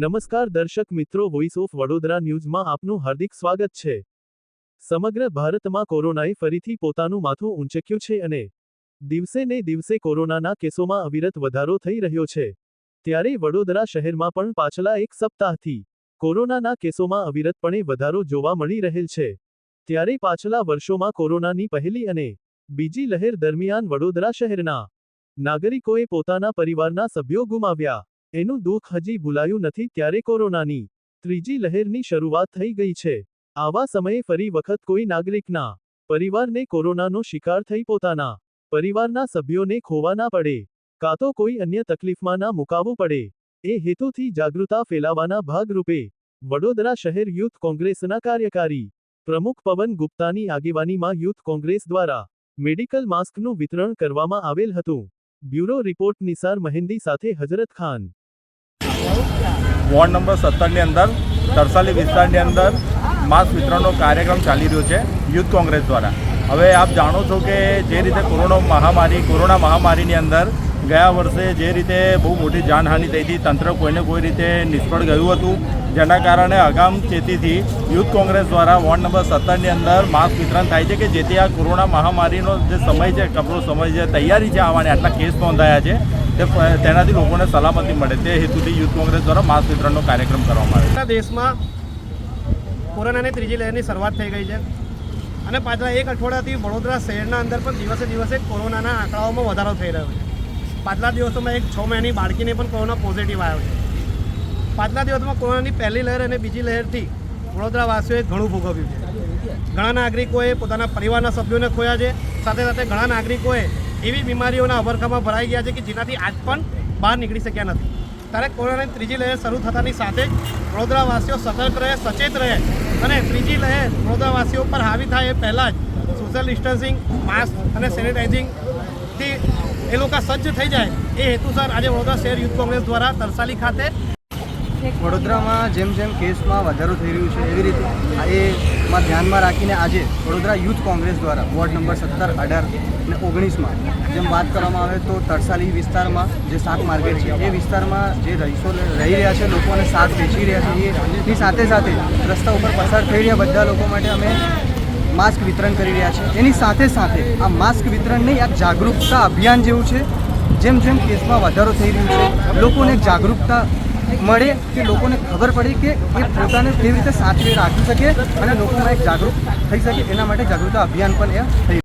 નમસ્કાર દર્શક મિત્રો વોઇસ ઓફ વડોદરા ન્યૂઝમાં આપનું હાર્દિક સ્વાગત છે. સમગ્ર ભારતમાં કોરોનાએ ફરીથી પોતાનું માથું ઊંચક્યું છે અને દિવસે ને દિવસે કોરોનાના કેસોમાં અવિરત વધારો થઈ રહ્યો છે. ત્યારે વડોદરા શહેરમાં પણ પાછલા એક સપ્તાહથી કોરોનાના કેસોમાં અવિરતપણે વધારો જોવા મળી રહેલ છે. ત્યારે પાછલા વર્ષોમાં કોરોનાની પહેલી અને બીજી લહેર દરમિયાન વડોદરા શહેરના નાગરિકોએ પોતાના પરિવારના સભ્યો ગુમાવ્યા. એનું દુઃખ હજી ભૂલાયું નથી ત્યારે કોરોનાની ત્રીજી લહેરની શરૂઆત થઈ ગઈ છે. આવા સમયે ફરી વખત કોઈ નાગરિકના પરિવારને કોરોનાનો શિકાર થઈ પોતાના પરિવારના સભ્યોને ખોવાના પડે, કાં તો કોઈ અન્ય તકલીફમાં ના મુકાવવું પડે. એ હેતુથી જાગૃતતા ફેલાવાના ભાગરૂપે વડોદરા શહેર યુથ કોંગ્રેસના કાર્યકારી પ્રમુખ પવન ગુપ્તાની આગેવાનીમાં યુથ કોંગ્રેસ દ્વારા મેડિકલ માસ્કનું વિતરણ કરવામાં આવેલ હતું. બ્યુરો રિપોર્ટ નિસાર મહેંદી સાથે હજરત ખાન વોર્ડ નંબર સત્તરની અંદર, તરસાલી વિસ્તારની અંદર માસ્ક વિતરણનો કાર્યક્રમ ચાલી રહ્યો છે યુથ કોંગ્રેસ દ્વારા. હવે આપ જાણો છો કે જે રીતે કોરોના મહામારી, કોરોના મહામારીની અંદર ગયા વર્ષે જે રીતે બહુ મોટી જાનહાનિ થઈ હતી, તંત્ર કોઈને કોઈ રીતે નિષ્ફળ ગયું હતું, જેના કારણે અગામ ચેતીથી યુથ કોંગ્રેસ દ્વારા વોર્ડ નંબર સત્તરની અંદર માસ્ક વિતરણ થાય છે કે જેથી આ કોરોના મહામારીનો જે સમય છે, કપરો સમય છે તૈયારી છે આવવાની, આટલા કેસ નોંધાયા છે, તે તેનાથી લોકોને સલામતી મળે. તે હેતુથી યુથ કોંગ્રેસ દ્વારા માસ્ક વિતરણનો કાર્યક્રમ કરવામાં આવ્યો. દેશમાં કોરોનાની ત્રીજી લહેરની શરૂઆત થઈ ગઈ છે અને પાછલા એક અઠવાડિયાથી વડોદરા શહેરના અંદર પણ દિવસે દિવસે કોરોનાના આંકડાઓમાં વધારો થઈ રહ્યો છે. પાછલા દિવસોમાં એક છ મહિનાની બાળકીને પણ કોરોના પોઝિટિવ આવ્યો છે. પાછલા દિવસમાં કોરોનાની પહેલી લહેર અને બીજી લહેરથી વડોદરાવાસીઓએ ઘણું ભોગવ્યું છે. ઘણા નાગરિકોએ પોતાના પરિવારના સભ્યોને ખોયા છે. સાથે સાથે ઘણા નાગરિકોએ એવી બીમારીઓના અવરખામાં ભરાઈ ગયા છે કે જેનાથી આજ પણ બહાર નીકળી શક્યા નથી. ત્યારે કોરોનાની ત્રીજી લહેર શરૂ થતાની સાથે જ વડોદરાવાસીઓ સતર્ક રહે, સચેત રહે અને ત્રીજી લહેર વડોદરાવાસીઓ પર હાવી થાય એ પહેલાં જ સોશિયલ ડિસ્ટન્સિંગ માસ્ક અને સેનિટાઇઝિંગથી એ લોકો સજ્જ થઈ જાય એ હેતુસર આજે વડોદરા શહેર યુથ કોંગ્રેસ દ્વારા તરસાલી ખાતે વડોદરામાં જેમ જેમ કેસમાં વધારો થઈ રહ્યું છે એવી રીતે એમાં ધ્યાનમાં રાખીને આજે વડોદરા યુથ કોંગ્રેસ દ્વારા વોર્ડ નંબર સત્તર, અઢાર અને ઓગણીસમાં જેમ વાત કરવામાં આવે તો તરસાલી વિસ્તારમાં જે શાક માર્કેટ છે, એ વિસ્તારમાં જે રહીશો રહી રહ્યા છે, લોકોને શાક વેચી રહ્યા છે એની સાથે સાથે રસ્તા ઉપર પસાર થઈ રહ્યા બધા લોકો માટે અમે માસ્ક વિતરણ કરી રહ્યા છે. એની સાથે સાથે આ માસ્ક વિતરણ નહીં આ જાગૃતતા અભિયાન જેવું છે, જેમ જેમ કેસમાં વધારો થઈ રહ્યો છે, લોકોને જાગૃતતા મળે કે લોકોને ખબર પડે કે એ પોતાને કેવી રીતે સાચવી રાખી શકે અને લોકોમાં એક જાગૃત થઈ શકે, એના માટે જાગૃતતા અભિયાન પણ એ થઈ